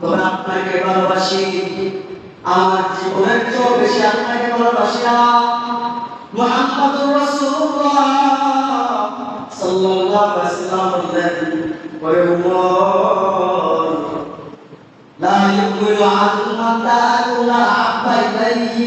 তখন আপনাকে ভালোবাসি। আমার জীবনের চেয়েও বেশি আপনাকে ভালোবাসি না। মুহাম্মাদুর রাসূলুল্লাহ সাল্লাল্লাহু আলাইহি ওয়াসাল্লাম বলেন ওয়া উম্মাহ লা ইউমিনু আহাদাকুম আহাব্বা ইলাইহি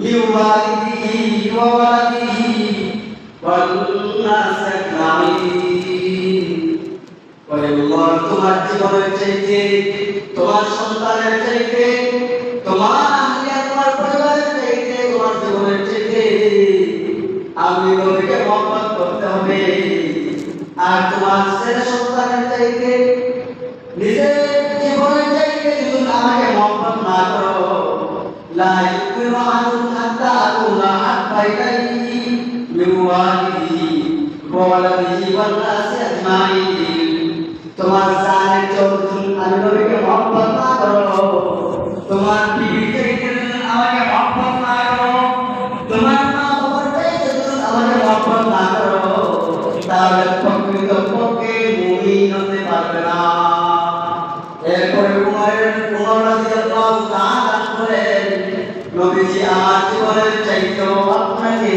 মিন ওয়ালিদিহি ওয়া ওয়ালিদিহি ওয়াল নাস আজমাইন ওয়া উম্মাহ তোমার জীবনের চেয়ে তোমার সন্তানের চাইতে, তোমার আহলিয়া তোমার পরিবারের চাইতে, তোমার জীবনের চাইতে আমি নবীকে মহব্বত করতে হবে। আর তোমার ছেলে সন্তানের চাইতে, নিজের জীবনের চাইতে যদি আমাকে মহব্বত না করো হাত্তা আমি নবীকে মহব্বত না করো। তোমার বিবিকে আমাকে মহব্বত না করো, তোমার মা বাবাকে আমাকে মহব্বত না করো তাহলে প্রকৃত পক্ষে মুমিন হতে পারবে না। এরপরে উমরের উমর রাদিয়াল্লাহু তাআলা বলেন নবীজি আমার জীবনের চাইতে আপনাকে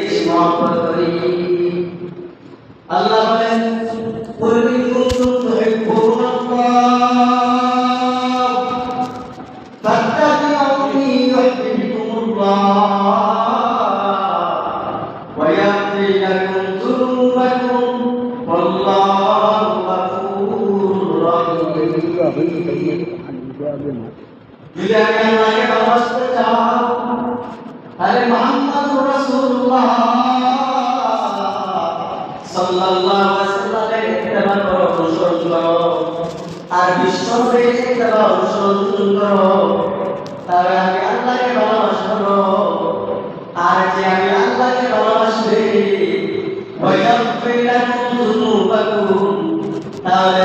বেশি মহব্বত করি। আল্লাহ বলেন পূর্বে কুনতুম যদি আমি আল্লাহকে ভালোবাসতে চাও তাহলে মোহাম্মদ রাসূলুল্লাহ সাল্লাল্লাহু আর বিশ্বকে তাহলে আমি আল্লাহকে ভালোবাসবো আর যে আমি আল্লাহকে ভালোবাসবে ওয়াইয়াগফির লাকুম যুনুবাকুম তাহলে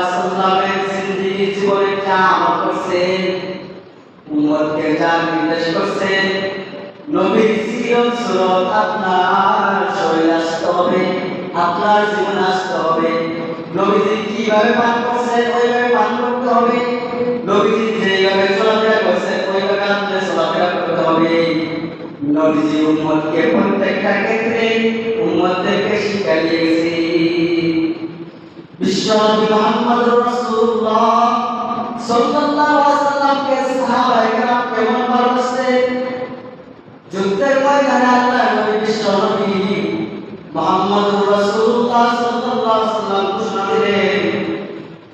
যা নির্দেশ করছেন নবীর সিরত সুরত আপনার শরীরে আসতে হবে, আপনার জীবনে আসতে হবে। নবীজি কীভাবে পান করছেন ওইভাবে পান করতে হবে। নবীজি যেভাবে চলাফেরা করছেন ওইভাবে আপনাদের চলাফেরা করতে হবে। নবীজি উম্মতকে প্রত্যেকটা ক্ষেত্রে উম্মতদেরকে শিক্ষা দিয়েছে বিশ্বনবী মুহাম্মদুর রাসূলুল্লাহ সাল্লাল্লাহু আলাইহি সাল্লামকে সাহাবায়ে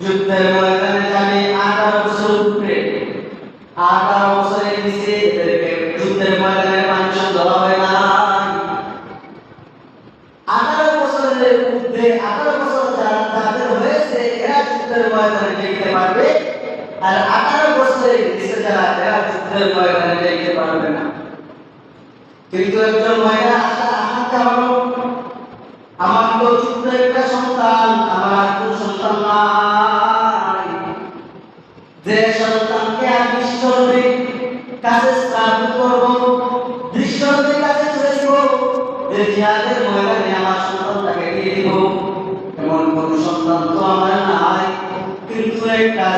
যুদ্ধের ময়দানে আল্লাহ 18 বছর উপরে। 18 বছরের নিচে এদেরকে যুদ্ধের ময়দানে ময়দানে যেতে পারবে। আর আঠারো বছরের নিচে যারা, এরা যুদ্ধের ময়দানে যেতে পারবে না। কিন্তু একজন মহিলা আশা আমার তো ছোট্ট একটা সন্তান, আমার কোনো সন্তান নাই। যে সন্তানকে আমি বিশ্বনবীর কাছে শ্রাদ্ধ করব বিশ্বনবীর কাছে চলে যাব যে জিহাদের ময়দানে আমার সন্তানটাকে দিয়ে দিব এমন কোন সন্তান তো আমার নাই, কিন্তু একটা